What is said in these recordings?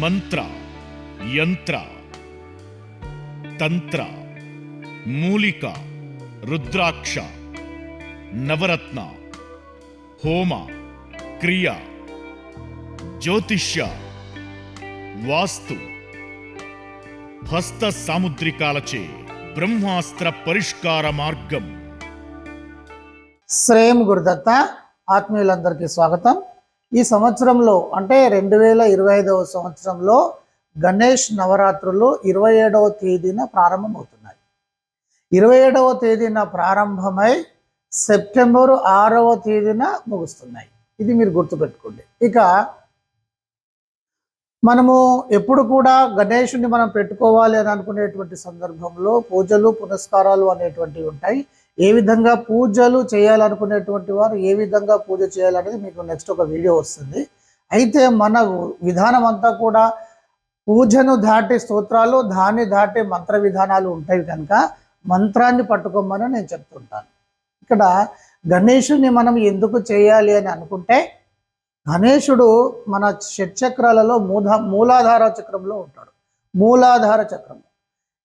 మంత్ర యంత్ర తంత్ర మూలిక రుద్రాక్ష నవరత్న హోమ క్రియ జ్యోతిష్య వాస్తు హస్త సాముద్రికాలచే బ్రహ్మాస్త్ర పరిష్కార మార్గం శ్రేయం గురుదత్త ఆత్మీయులందరికీ స్వాగతం ఈ సంవత్సరంలో అంటే రెండు వేల ఇరవై ఐదవ సంవత్సరంలో గణేష్ నవరాత్రులు ఇరవై ఏడవ తేదీన ప్రారంభమవుతున్నాయి. ఇరవై ఏడవ తేదీన ప్రారంభమై సెప్టెంబరు ఆరవ తేదీన ముగుస్తున్నాయి. ఇది మీరు గుర్తుపెట్టుకోండి. ఇక మనము ఎప్పుడు కూడా గణేషుని మనం పెట్టుకోవాలి అని అనుకునేటువంటి సందర్భంలో పూజలు పునస్కారాలు అనేటువంటివి ఉంటాయి. ఏ విధంగా పూజలు చేయాలనుకునేటువంటి వారు ఏ విధంగా పూజ చేయాలనేది మీకు నెక్స్ట్ ఒక వీడియో వస్తుంది. అయితే మన విధానం అంతా కూడా పూజను దాటి స్తోత్రాలు దాన్ని దాటి మంత్ర విధానాలు ఉంటాయి కనుక మంత్రాన్ని పట్టుకోమని నేను చెప్తుంటాను. ఇక్కడ గణేషుని మనం ఎందుకు చేయాలి అని అనుకుంటే గణేశుడు మన షట్చక్రాలలో మూధ మూలాధార చక్రంలో ఉంటాడు. మూలాధార చక్రము.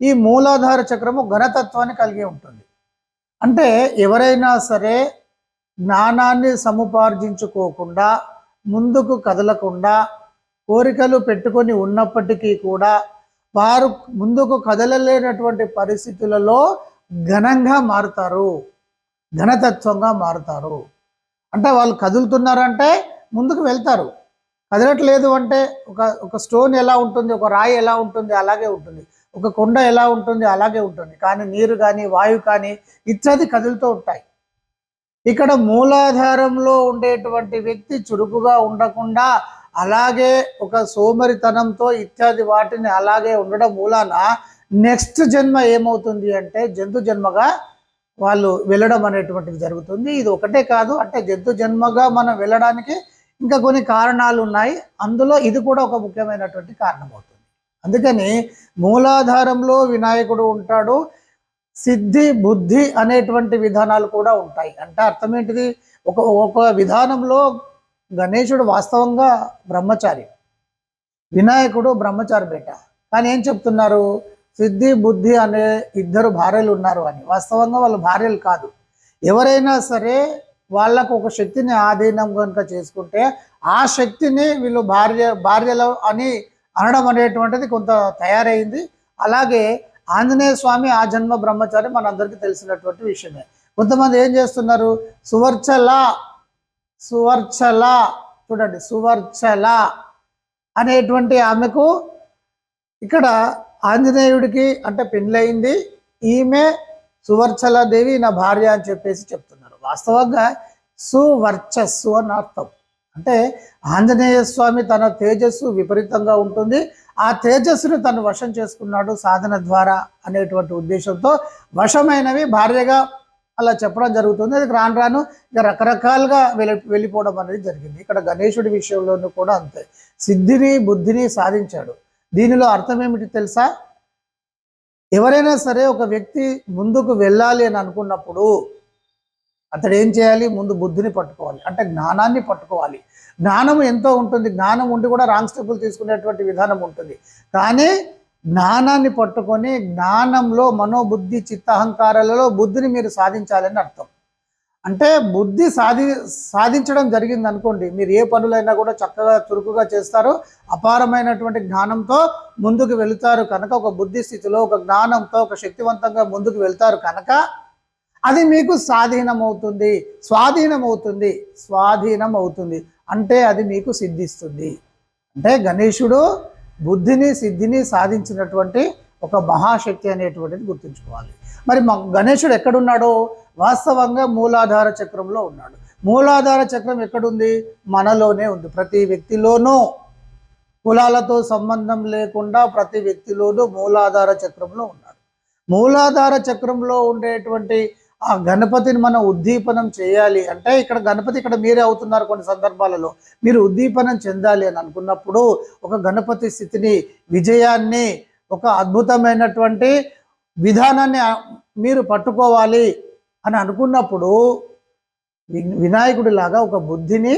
ఈ మూలాధార చక్రము ఘనతత్వాన్ని కలిగి ఉంటుంది. అంటే ఎవరైనా సరే జ్ఞానాన్ని సముపార్జించుకోకుండా ముందుకు కదలకుండా కోరికలు పెట్టుకొని ఉన్నప్పటికీ కూడా వారు ముందుకు కదలలేనటువంటి పరిస్థితులలో ఘనంగా మారుతారు. ఘనతత్వంగా మారుతారు. అంటే వాళ్ళు కదులుతున్నారంటే ముందుకు వెళ్తారు. కదలట్లేదు అంటే ఒక ఒక స్టోన్ ఎలా ఉంటుంది ఒక రాయి ఎలా ఉంటుంది అలాగే ఉంటుంది. ఒక కొండ ఎలా ఉంటుంది అలాగే ఉంటుంది. కానీ నీరు కానీ వాయువు కానీ ఇత్యాది కదులుతూ ఉంటాయి. ఇక్కడ మూలాధారంలో ఉండేటువంటి వ్యక్తి చురుకుగా ఉండకుండా అలాగే ఒక సోమరితనంతో ఇత్యాది వాటిని అలాగే ఉండడం మూలాన నెక్స్ట్ జన్మ ఏమవుతుంది అంటే జంతు జన్మగా వాళ్ళు వెళ్ళడం అనేటువంటిది జరుగుతుంది. ఇది ఒకటే కాదు అంటే జంతు జన్మగా మనం వెళ్ళడానికి ఇంకా కొన్ని కారణాలు ఉన్నాయి. అందులో ఇది కూడా ఒక ముఖ్యమైనటువంటి కారణం అవుతుంది. అందుకని మూలాధారంలో వినాయకుడు ఉంటాడు సిద్ధి బుద్ధి అనేటువంటి విధానాలు కూడా ఉంటాయి. అంటే అర్థం ఏంటిది? ఒక ఒక విధానంలో గణేశుడు వాస్తవంగా బ్రహ్మచారి వినాయకుడు బ్రహ్మచారి బేట కానీ ఏం చెప్తున్నారు? సిద్ధి బుద్ధి అనే ఇద్దరు భార్యలు ఉన్నారు అని. వాస్తవంగా వాళ్ళు భార్యలు కాదు. ఎవరైనా సరే వాళ్ళకు ఒక శక్తిని ఆధీనం కనుక చేసుకుంటే ఆ శక్తిని వీళ్ళు భార్య భార్యలు అని అనడం అనేటువంటిది కొంత తయారైంది. అలాగే ఆంజనేయ స్వామి ఆ జన్మ బ్రహ్మచారి మనందరికీ తెలిసినటువంటి విషయమే. కొంతమంది ఏం చేస్తున్నారు? సువర్చల సువర్చల చూడండి సువర్చల అనేటువంటి ఆమెకు ఇక్కడ ఆంజనేయుడికి అంటే పెళ్ళయింది. ఈమె సువర్చల దేవి నా భార్య అని చెప్పేసి చెప్తున్నారు. వాస్తవంగా సువర్చస్సు అని అర్థం. అంటే ఆంజనేయ స్వామి తన తేజస్సు విపరీతంగా ఉంటుంది. ఆ తేజస్సును తను వశం చేసుకున్నాడు సాధన ద్వారా అనేటువంటి ఉద్దేశంతో. వశమైనవి భార్యగా అలా చెప్పడం జరుగుతుంది. అది రాను రాను ఇక రకరకాలుగా వెళ్ళి వెళ్ళిపోవడం అనేది జరిగింది. ఇక్కడ గణేశుడి విషయంలోనూ కూడా అంతే. సిద్ధిని బుద్ధిని సాధించాడు. దీనిలో అర్థం ఏమిటి తెలుసా? ఎవరైనా సరే ఒక వ్యక్తి ముందుకు వెళ్ళాలి అని అనుకున్నప్పుడు అతడు ఏం చేయాలి? ముందు బుద్ధిని పట్టుకోవాలి. అంటే జ్ఞానాన్ని పట్టుకోవాలి. జ్ఞానం ఎంతో ఉంటుంది. జ్ఞానం ఉండి కూడా రాంగ్ స్టెప్పులు తీసుకునేటువంటి విధానం ఉంటుంది. కానీ జ్ఞానాన్ని పట్టుకొని జ్ఞానంలో మనోబుద్ధి చిత్తహంకారాలలో బుద్ధిని మీరు సాధించాలని అర్థం. అంటే బుద్ధి సాధి సాధించడం జరిగింది అనుకోండి మీరు ఏ పనులైనా కూడా చక్కగా చురుకుగా చేస్తారు అపారమైనటువంటి జ్ఞానంతో ముందుకు వెళుతారు కనుక ఒక బుద్ధి స్థితిలో ఒక జ్ఞానంతో ఒక శక్తివంతంగా ముందుకు వెళ్తారు కనుక అది మీకు స్వాధీనం అవుతుంది స్వాధీనం అవుతుంది స్వాధీనం అవుతుంది అంటే అది మీకు సిద్ధిస్తుంది. అంటే గణేశుడు బుద్ధిని సిద్ధిని సాధించినటువంటి ఒక మహాశక్తి అనేటువంటిది గుర్తుంచుకోవాలి. మరి మా గణేశుడు ఎక్కడున్నాడో? వాస్తవంగా మూలాధార చక్రంలో ఉన్నాడు. మూలాధార చక్రం ఎక్కడుంది? మనలోనే ఉంది. ప్రతి వ్యక్తిలోనూ కులాలతో సంబంధం లేకుండా ప్రతి వ్యక్తిలోనూ మూలాధార చక్రంలో ఉన్నాడు. మూలాధార చక్రంలో ఉండేటువంటి ఆ గణపతిని మనం ఉద్దీపనం చేయాలి అంటే ఇక్కడ గణపతి ఇక్కడ మీరే అవుతున్నారు కొన్ని సందర్భాలలో. మీరు ఉద్దీపనం చెందాలి అని అనుకున్నప్పుడు ఒక గణపతి స్థితిని విజయాన్ని ఒక అద్భుతమైనటువంటి విధానాన్ని మీరు పట్టుకోవాలి అని అనుకున్నప్పుడు వి- వినాయకుడిలాగా ఒక బుద్ధిని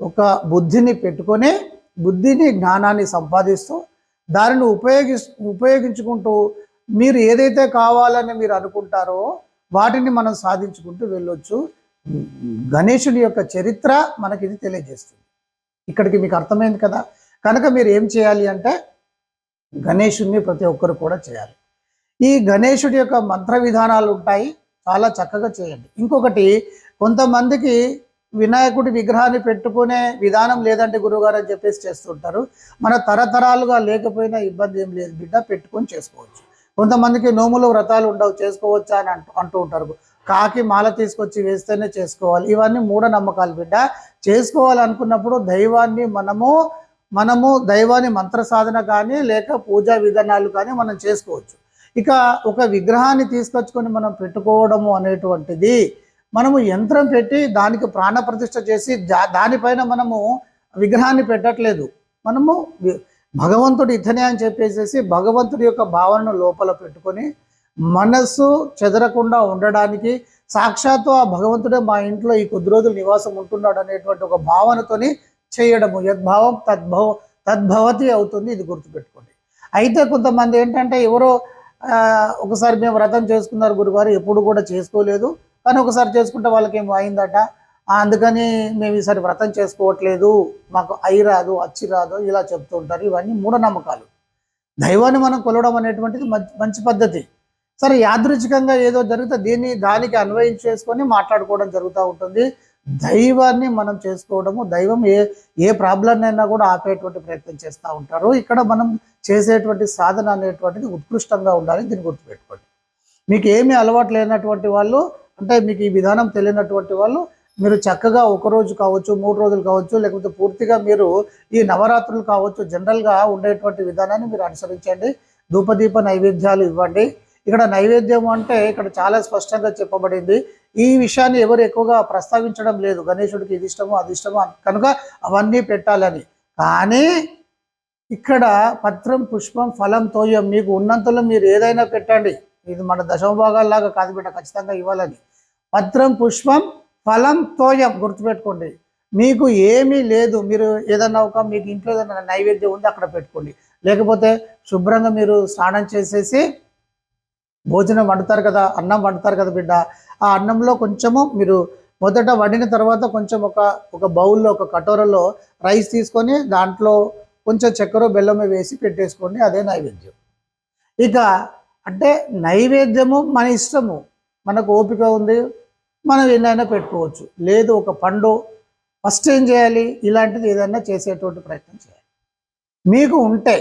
ఒక బుద్ధిని పెట్టుకొని బుద్ధిని జ్ఞానాన్ని సంపాదిస్తూ దానిని ఉపయోగి ఉపయోగించుకుంటూ మీరు ఏదైతే కావాలని మీరు అనుకుంటారో వాటిని మనం సాధించుకుంటూ వెళ్ళొచ్చు. గణేశుని యొక్క చరిత్ర మనకి ఇది తెలియజేస్తుంది. ఇక్కడికి మీకు అర్థమైంది కదా? కనుక మీరు ఏం చేయాలి అంటే గణేశుణ్ణి ప్రతి ఒక్కరు కూడా చేయాలి. ఈ గణేశుడి యొక్క మంత్ర విధానాలు ఉంటాయి. చాలా చక్కగా చేయండి. ఇంకొకటి కొంతమందికి వినాయకుడి విగ్రహాన్ని పెట్టుకునే విధానం లేదంటే గురువుగారు అని చెప్పేసి చేస్తుంటారు. మన తరతరాలుగా లేకపోయినా ఇబ్బంది ఏం లేదు బిడ్డ పెట్టుకొని చేసుకోవచ్చు. కొంతమందికి నోములు వ్రతాలు ఉండవు చేసుకోవచ్చా అని అంటూ అంటూ ఉంటారు. కాకి మాల తీసుకొచ్చి వేస్తేనే చేసుకోవాలి. ఇవన్నీ మూఢనమ్మకాలు బిడ్డ. చేసుకోవాలనుకున్నప్పుడు దైవాన్ని మనము మనము దైవాన్ని మంత్ర సాధన కానీ లేక పూజా విధానాలు కానీ మనం చేసుకోవచ్చు. ఇక ఒక విగ్రహాన్ని తీసుకొచ్చుకొని మనం పెట్టుకోవడము అనేటువంటిది మనము యంత్రం పెట్టి దానికి ప్రాణప్రతిష్ఠ చేసి దా- దానిపైన మనము విగ్రహాన్ని పెట్టట్లేదు. మనము భగవంతుడు ఇతనే అని చెప్పేసేసి భగవంతుడి యొక్క భావనను లోపల పెట్టుకొని మనస్సు చెదరకుండా ఉండడానికి సాక్షాత్తు ఆ భగవంతుడే మా ఇంట్లో ఈ కొద్ది రోజులు నివాసం ఉంటున్నాడు అనేటువంటి ఒక భావనతోని చేయడము. యద్భావం తద్భవ తద్భవతి అవుతుంది ఇది గుర్తుపెట్టుకోండి. అయితే కొంతమంది ఏంటంటే ఎవరో ఒకసారి మేము వ్రతం చేసుకున్నారు గురుగారు ఎప్పుడు కూడా చేసుకోలేదు. కానీ ఒకసారి చేసుకుంటే వాళ్ళకి ఏమో అయిందట. అందుకని మేము ఈసారి వ్రతం చేసుకోవట్లేదు మాకు అయి రాదు అచ్చి రాదు ఇలా చెప్తూ ఉంటారు. ఇవన్నీ మూఢనమ్మకాలు. దైవాన్ని మనం కొలవడం అనేటువంటిది మంచి మంచి పద్ధతి. సరే యాదృచ్ఛికంగా ఏదో జరిగితే దీన్ని దానికి అన్వయించేసుకొని మాట్లాడుకోవడం జరుగుతూ ఉంటుంది. దైవాన్ని మనం చేసుకోవడము దైవం ఏ ఏ ప్రాబ్లం అయినా కూడా ఆపేటువంటి ప్రయత్నం చేస్తూ ఉంటారు. ఇక్కడ మనం చేసేటువంటి సాధన అనేటువంటిది ఉత్కృష్టంగా ఉండాలి దీన్ని గుర్తుపెట్టుకోండి. మీకు ఏమీ అలవాటు లేనటువంటి వాళ్ళు అంటే మీకు ఈ విధానం తెలియనటువంటి వాళ్ళు మీరు చక్కగా ఒక రోజు కావచ్చు మూడు రోజులు కావచ్చు లేకపోతే పూర్తిగా మీరు ఈ నవరాత్రులు కావచ్చు జనరల్గా ఉండేటువంటి విధానాన్ని మీరు అనుసరించండి. ధూపదీప నైవేద్యాలు ఇవ్వండి. ఇక్కడ నైవేద్యం అంటే ఇక్కడ చాలా స్పష్టంగా చెప్పబడింది. ఈ విషయాన్ని ఎవరు ఎక్కువగా ప్రస్తావించడం లేదు. గణేశుడికి ఇది ఇష్టమో అది ఇష్టమో కనుక అవన్నీ పెట్టాలని. కానీ ఇక్కడ పత్రం పుష్పం ఫలం తోయం మీకు ఉన్నంతలో మీరు ఏదైనా పెట్టండి. ఇది మన దశమ భాగాల్లాగా కాదు బిడ్డ ఖచ్చితంగా ఇవ్వాలని. పత్రం పుష్పం ఫలం తోయం గుర్తుపెట్టుకోండి. మీకు ఏమీ లేదు. మీరు ఏదన్నా ఒక మీకు ఇంట్లో ఏదైనా నైవేద్యం ఉంది అక్కడ పెట్టుకోండి. లేకపోతే శుభ్రంగా మీరు స్నానం చేసేసి భోజనం వండుతారు కదా అన్నం వండుతారు కదా బిడ్డ. ఆ అన్నంలో కొంచెము మీరు మొదట వండిన తర్వాత కొంచెం ఒక ఒక బౌల్లో ఒక కటోరలో రైస్ తీసుకొని దాంట్లో కొంచెం చక్కెర బెల్లమే వేసి పెట్టేసుకోండి అదే నైవేద్యం. ఇక అంటే నైవేద్యము మన ఇష్టము. మనకు ఓపిక ఉంది. మనం ఎన్నైనా పెట్టుకోవచ్చు. లేదు ఒక పండు ఫస్ట్ ఏం చేయాలి? ఇలాంటిది ఏదైనా చేసేటువంటి ప్రయత్నం చేయాలి. మీకు ఉంటే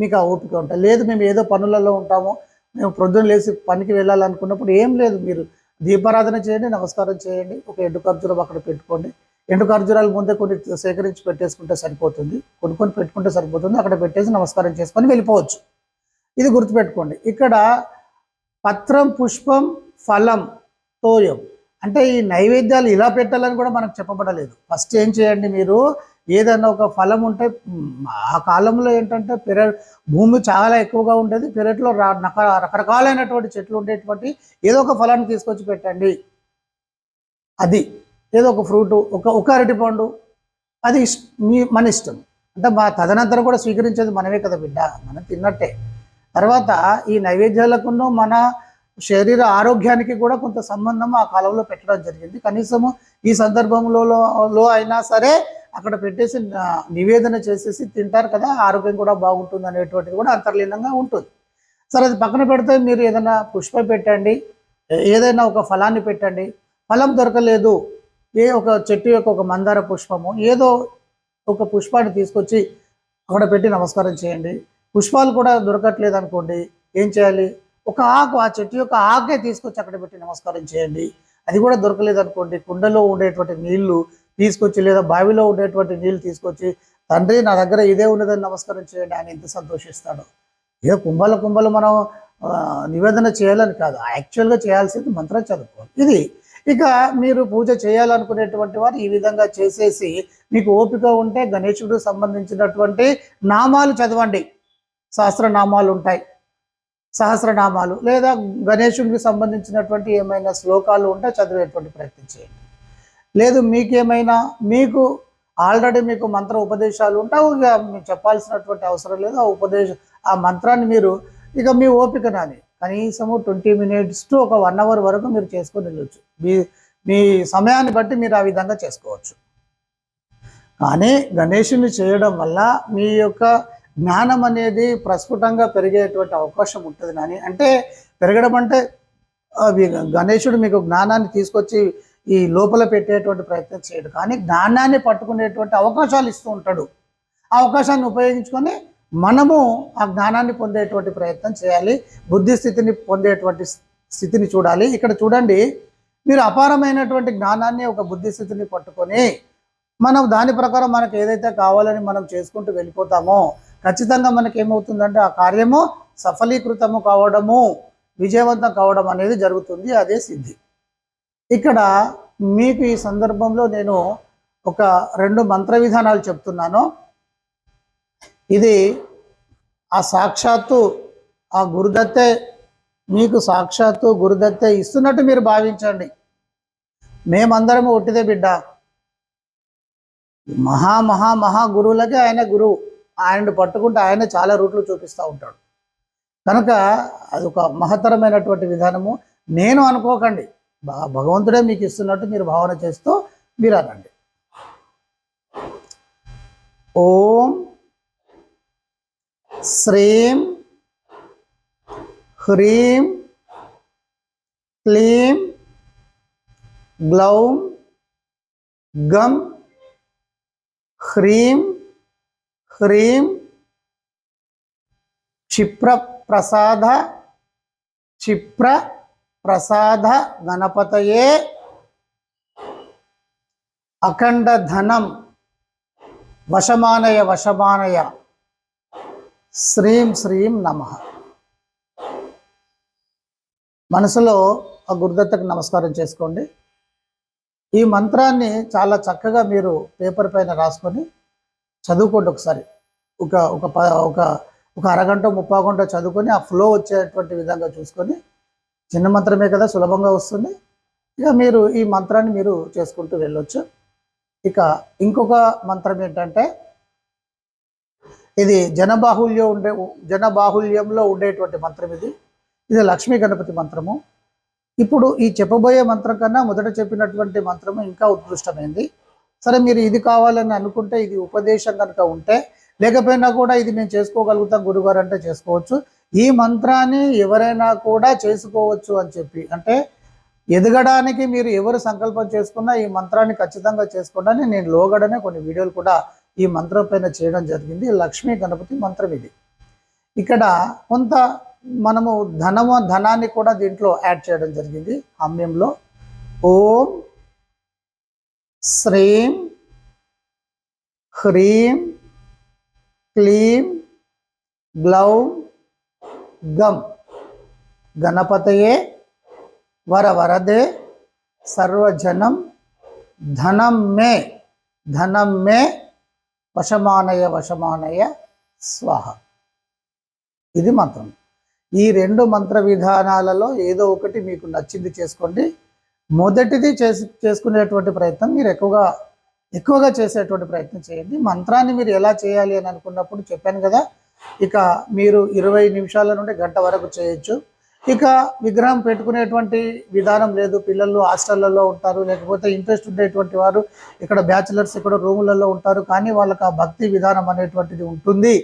మీకు ఆ ఓపిక ఉంటాయి లేదు మేము ఏదో పనులలో ఉంటాము మేము ప్రొద్దున లేచి పనికి వెళ్ళాలనుకున్నప్పుడు ఏం లేదు. మీరు దీపారాధన చేయండి నమస్కారం చేయండి ఒక ఎండు ఖర్జూరం అక్కడ పెట్టుకోండి. ఎండు ఖర్జూరాలు ముందే కొన్ని సేకరించి పెట్టేసుకుంటే సరిపోతుంది. కొనుక్కొని పెట్టుకుంటే సరిపోతుంది. అక్కడ పెట్టేసి నమస్కారం చేసుకొని వెళ్ళిపోవచ్చు. ఇది గుర్తుపెట్టుకోండి. ఇక్కడ పత్రం పుష్పం ఫలం తోయం అంటే ఈ నైవేద్యాలు ఇలా పెట్టాలని కూడా మనకు చెప్పబడలేదు. ఫస్ట్ ఏం చేయండి మీరు? ఏదైనా ఒక ఫలం ఉంటే ఆ కాలంలో ఏంటంటే పెర భూమి చాలా ఎక్కువగా ఉండేది. పెరట్లో రా రకరకాలైనటువంటి చెట్లు ఉండేటువంటి ఏదో ఒక ఫలాన్ని తీసుకొచ్చి పెట్టండి. అది. ఏదో ఒక ఫ్రూట్ ఒక ఒక అరటి పండు అది మీ మన ఇష్టం. అంటే మా తదనంతరం కూడా స్వీకరించేది మనమే కదా బిడ్డ. మనం తిన్నట్టే. తర్వాత ఈ నైవేద్యాలకును మన శరీర ఆరోగ్యానికి కూడా కొంత సంబంధం ఆ కాలంలో పెట్టడం జరిగింది. కనీసము ఈ సందర్భంలో అయినా సరే అక్కడ పెట్టేసి నివేదన చేసేసి తింటారు కదా ఆరోగ్యం కూడా బాగుంటుంది అనేటువంటిది కూడా అంతర్లీనంగా ఉంటుంది. సరే అది పక్కన పెడితే మీరు ఏదైనా పుష్పం పెట్టండి ఏదైనా ఒక ఫలాన్ని పెట్టండి. ఫలం దొరకలేదు ఏ ఒక చెట్టు యొక్క ఒక మందార పుష్పము ఏదో ఒక పుష్పాన్ని తీసుకొచ్చి అక్కడ పెట్టి నమస్కారం చేయండి. పుష్పాలు కూడా దొరకట్లేదు అనుకోండి ఏం చేయాలి? ఒక ఆకు ఆ చెట్టు యొక్క ఆకే తీసుకొచ్చి అక్కడ పెట్టి నమస్కారం చేయండి. అది కూడా దొరకలేదు అనుకోండి. కుండలో ఉండేటువంటి నీళ్ళు తీసుకొచ్చి లేదా బావిలో ఉండేటువంటి నీళ్ళు తీసుకొచ్చి తండ్రి నా దగ్గర ఇదే ఉన్నదని నమస్కారం చేయండి. ఆయన ఎంత సంతోషిస్తాడు. ఏదో కుంభల కుంభలు మనం నివేదన చేయాలని కాదు. యాక్చువల్గా చేయాల్సింది మంత్రం చదువుకోవాలి. ఇది. ఇక మీరు పూజ చేయాలనుకునేటువంటి వారు ఈ విధంగా చేసేసి మీకు ఓపిక ఉంటే గణేశుడు సంబంధించినటువంటి నామాలు చదవండి. శాస్త్రనామాలు ఉంటాయి. సహస్రనామాలు లేదా గణేశునికి సంబంధించినటువంటి ఏమైనా శ్లోకాలు ఉంటే చదివేటువంటి ప్రయత్నం చేయండి. లేదు మీకేమైనా మీకు ఆల్రెడీ మీకు మంత్ర ఉపదేశాలు ఉంటావు ఇక మీకు చెప్పాల్సినటువంటి అవసరం లేదు. ఆ ఉపదేశ ఆ మంత్రాన్ని మీరు ఇక మీ ఓపిక కనీసము ట్వంటీ మినిట్స్ టు ఒక వన్ అవర్ వరకు మీరు చేసుకొని వెళ్ళొచ్చు. మీ మీ సమయాన్ని బట్టి మీరు ఆ విధంగా చేసుకోవచ్చు. కానీ గణేషుని చేయడం వల్ల మీ యొక్క జ్ఞానం అనేది ప్రస్ఫుటంగా పెరిగేటువంటి అవకాశం ఉంటుంది నాని. అంటే పెరగడం అంటే గణేశుడు మీకు జ్ఞానాన్ని తీసుకొచ్చి ఈ లోపల పెట్టేటువంటి ప్రయత్నం చేయడు. కానీ జ్ఞానాన్ని పట్టుకునేటువంటి అవకాశాలు ఇస్తూ ఉంటాడు. ఆ అవకాశాన్ని ఉపయోగించుకొని మనము ఆ జ్ఞానాన్ని పొందేటువంటి ప్రయత్నం చేయాలి. బుద్ధి స్థితిని పొందేటువంటి స్థితిని చూడాలి. ఇక్కడ చూడండి మీరు అపారమైనటువంటి జ్ఞానాన్ని ఒక బుద్ధి స్థితిని పట్టుకొని మనం దాని ప్రకారం మనకు ఏదైతే కావాలని మనం చేసుకుంటూ వెళ్ళిపోతామో ఖచ్చితంగా మనకి ఏమవుతుందంటే ఆ కార్యము సఫలీకృతము కావడము విజయవంతం కావడం అనేది జరుగుతుంది అదే సిద్ధి. ఇక్కడ మీకు ఈ సందర్భంలో నేను ఒక రెండు మంత్ర విధానాలు చెప్తున్నాను. ఇది ఆ సాక్షాత్తు ఆ గురుదత్తే మీకు సాక్షాత్తు గురుదత్తే ఇస్తున్నట్టు మీరు భావించండి. మేమందరము ఒట్టిదే బిడ్డ. మహా మహా మహా గురువులకే ఆయన గురువు. ఆయనను పట్టుకుంటే ఆయన చాలా రూట్లు చూపిస్తూ ఉంటాడు. కనుక అది ఒక మహత్తరమైనటువంటి విధానము. నేను అనుకోకండి. భగవంతుడే మీకు ఇస్తున్నట్టు మీరు భావన చేస్తూ మీరు అనండి ఓం శ్రీం హ్రీం క్లీం గ్లౌం గం హ్రీం హ్రీం క్షిప్ర ప్రసాద క్షిప్ర ప్రసాద గణపతయే. అఖండ ధనం వశమానయ వశమానయ. శ్రీం శ్రీం నమ. మనసులో ఆ గురుదత్తకు నమస్కారం చేసుకోండి. ఈ మంత్రాన్ని చాలా చక్కగా మీరు పేపర్ పైన రాసుకొని చదువుకోండి ఒకసారి. ఒక ఒక ప ఒక ఒక అరగంట ముప్పై గంట చదువుకొని ఆ ఫ్లో వచ్చేటువంటి విధంగా చూసుకొని చిన్న మంత్రమే కదా సులభంగా వస్తుంది. ఇక మీరు ఈ మంత్రాన్ని మీరు చేసుకుంటూ వెళ్ళొచ్చు. ఇక ఇంకొక మంత్రం ఏంటంటే ఇది జనబాహుల్యం ఉండే జనబాహుల్యంలో ఉండేటువంటి మంత్రం ఇది. ఇది లక్ష్మీ గణపతి మంత్రము. ఇప్పుడు ఈ చెప్పబోయే మంత్రం కన్నా మొదట చెప్పినటువంటి మంత్రము ఇంకా ఉత్కృష్టమైంది. సరే మీరు ఇది కావాలని అనుకుంటే ఇది ఉపదేశం కనుక ఉంటే లేకపోయినా కూడా ఇది మేము చేసుకోగలుగుతాం గురుగారు అంటే చేసుకోవచ్చు. ఈ మంత్రాన్ని ఎవరైనా కూడా చేసుకోవచ్చు అని చెప్పి అంటే ఎదగడానికి మీరు ఎవరు సంకల్పం చేసుకున్నా ఈ మంత్రాన్ని ఖచ్చితంగా చేసుకోండి నేను లోగడనే కొన్ని వీడియోలు కూడా ఈ మంత్రం పైన చేయడం జరిగింది. లక్ష్మీ గణపతి మంత్రం ఇది. ఇక్కడ కొంత మనము ధనము ధనాన్ని కూడా దీంట్లో యాడ్ చేయడం జరిగింది. హమ్యంలో. ఓం శ్రీం హ్రీం క్లీం గ్లౌం గం. గణపతయే వర వరదే సర్వజనం ధనం మే. ధనం మే వశమానయ వశమానయ స్వాహ. ఇది మంత్రం. ఈ రెండు మంత్ర విధానాలలో ఏదో ఒకటి మీకు నచ్చింది చేసుకోండి. మొదటిది చేసి చేసుకునేటువంటి ప్రయత్నం మీరు ఎక్కువగా ఎక్కువగా చేసేటువంటి ప్రయత్నం చేయండి. మంత్రాన్ని మీరు ఎలా చేయాలి అని అనుకున్నప్పుడు చెప్పాను కదా ఇక మీరు ఇరవై నిమిషాల నుండి గంట వరకు చేయొచ్చు. ఇక విగ్రహం పెట్టుకునేటువంటి విధానం లేదు. పిల్లలు హాస్టళ్ళలో ఉంటారు లేకపోతే ఇంట్రెస్ట్ ఉండేటువంటి వారు ఇక్కడ బ్యాచిలర్స్ ఇక్కడ రూములలో ఉంటారు కానీ వాళ్ళకి ఆ భక్తి విధానం అనేటువంటిది ఉంటుంది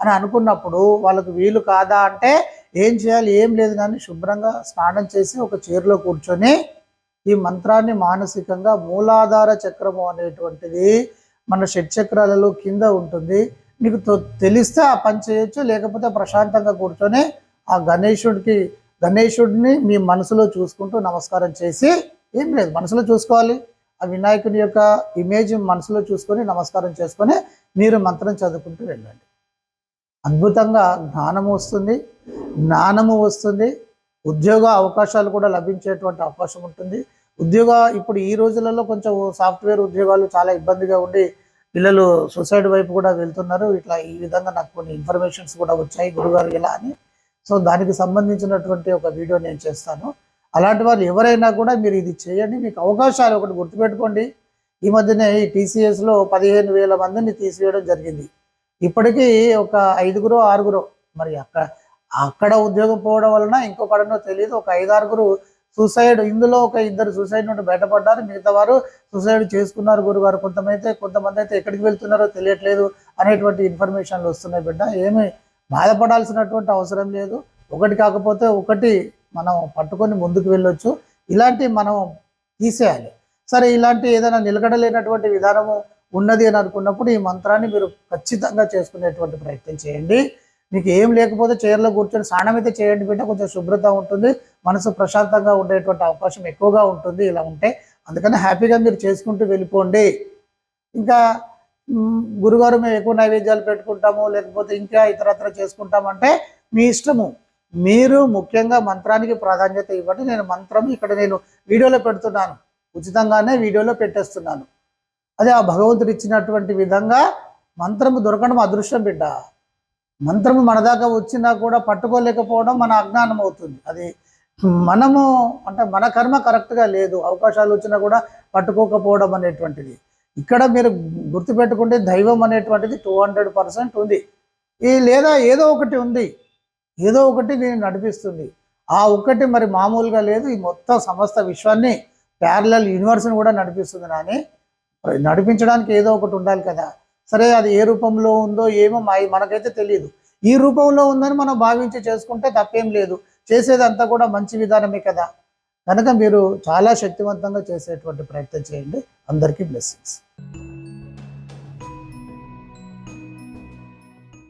అని అనుకున్నప్పుడు వాళ్ళకు వీలు కాదా అంటే ఏం చేయాలి ఏం లేదు కానీ శుభ్రంగా స్నానం చేసి ఒక చీరలో కూర్చొని ఈ మంత్రాన్ని మానసికంగా మూలాధార చక్రము అనేటువంటిది మన షట్చక్రాలలో కింద ఉంటుంది. మీకు తెలిస్తే ఆ పని చేయొచ్చు లేకపోతే ప్రశాంతంగా కూర్చొని ఆ గణేశుడికి గణేశుడిని మీ మనసులో చూసుకుంటూ నమస్కారం చేసి ఏం లేదు మనసులో చూసుకోవాలి. ఆ వినాయకుని యొక్క ఇమేజ్ మనసులో చూసుకొని నమస్కారం చేసుకొని మీరు మంత్రం చదువుకుంటూ వెళ్ళండి. అద్భుతంగా జ్ఞానము వస్తుంది జ్ఞానము వస్తుంది. ఉద్యోగ అవకాశాలు కూడా లభించేటువంటి అవకాశం ఉంటుంది. ఉద్యోగ ఇప్పుడు ఈ రోజులలో కొంచెం సాఫ్ట్వేర్ ఉద్యోగాలు చాలా ఇబ్బందిగా ఉండి పిల్లలు సూసైడ్ వైపు కూడా వెళ్తున్నారు. ఇట్లా ఈ విధంగా నాకు కొన్ని ఇన్ఫర్మేషన్స్ కూడా వచ్చాయి గురుగారు ఇలా అని. సో దానికి సంబంధించినటువంటి ఒక వీడియో నేను చేస్తాను. అలాంటి వాళ్ళు ఎవరైనా కూడా మీరు ఇది చేయండి. మీకు అవకాశాలు ఒకటి గుర్తుపెట్టుకోండి. ఈ మధ్యనే ఈ టీసీఎస్లో పదిహేను వేల మందిని తీసివేయడం జరిగింది. ఇప్పటికీ ఒక ఐదుగురు ఆరుగురు మరి అక్కడ అక్కడ ఉద్యోగం పోవడం వలన ఇంకొకడనో తెలియదు. ఒక ఐదారుగురు సూసైడ్ ఇందులో ఒక ఇద్దరు సూసైడ్ నుండి బయటపడ్డారు. మిగతా వారు సూసైడ్ చేసుకున్నారు గురుగారు. కొంతమంది అయితే కొంతమంది అయితే ఎక్కడికి వెళ్తున్నారో తెలియట్లేదు అనేటువంటి ఇన్ఫర్మేషన్లు వస్తున్నాయి బిడ్డ. ఏమి బాధపడాల్సినటువంటి అవసరం లేదు. ఒకటి కాకపోతే ఒకటి మనం పట్టుకొని ముందుకు వెళ్ళొచ్చు. ఇలాంటి మనం తీసేయాలి. సరే ఇలాంటి ఏదైనా నిలకడలేనటువంటి విధానము ఉన్నది అని అనుకున్నప్పుడు ఈ మంత్రాన్ని మీరు ఖచ్చితంగా చేసుకునేటువంటి ప్రయత్నం చేయండి. మీకు ఏం లేకపోతే చైర్లో కూర్చొని స్నానం అయితే చేయండి బిడ్డ కొంచెం శుభ్రత ఉంటుంది మనసు ప్రశాంతంగా ఉండేటువంటి అవకాశం ఎక్కువగా ఉంటుంది ఇలా ఉంటే. అందుకని హ్యాపీగా మీరు చేసుకుంటూ వెళ్ళిపోండి. ఇంకా గురుగారు మేము ఎక్కువ నైవేద్యాలు పెట్టుకుంటాము లేకపోతే ఇంకా ఇతరత్ర చేసుకుంటామంటే మీ ఇష్టము. మీరు ముఖ్యంగా మంత్రానికి ప్రాధాన్యత ఇవ్వండి. నేను మంత్రం ఇక్కడ నేను వీడియోలో పెడుతున్నాను. ఉచితంగానే వీడియోలో పెట్టేస్తున్నాను. అదే ఆ భగవంతుడు ఇచ్చినటువంటి విధంగా మంత్రము దొరకడం అదృష్టం బిడ్డ. మంత్రము మన దాకా వచ్చినా కూడా పట్టుకోలేకపోవడం మన అజ్ఞానం అవుతుంది. అది మనము అంటే మన కర్మ కరెక్ట్గా లేదు. అవకాశాలు వచ్చినా కూడా పట్టుకోకపోవడం అనేటువంటిది. ఇక్కడ మీరు గుర్తుపెట్టుకుంటే దైవం అనేటువంటిది టూ హండ్రెడ్ పర్సెంట్ ఉంది. ఈ లేదా ఏదో ఒకటి ఉంది. ఏదో ఒకటి నేను నడిపిస్తుంది. ఆ ఒక్కటి మరి మామూలుగా లేదు. ఈ మొత్తం సమస్త విశ్వాన్ని ప్యారలల్ యూనివర్స్ని కూడా నడిపిస్తుంది కానీ నడిపించడానికి ఏదో ఒకటి ఉండాలి కదా. సరే అది ఏ రూపంలో ఉందో ఏమో మా మనకైతే తెలియదు ఈ రూపంలో ఉందని మనం భావించి చేసుకుంటే తప్పేం లేదు. చేసేదంతా కూడా మంచి విధానమే కదా. కనుక మీరు చాలా శక్తివంతంగా చేసేటువంటి ప్రయత్నం చేయండి. అందరికీ బ్లెస్సింగ్స్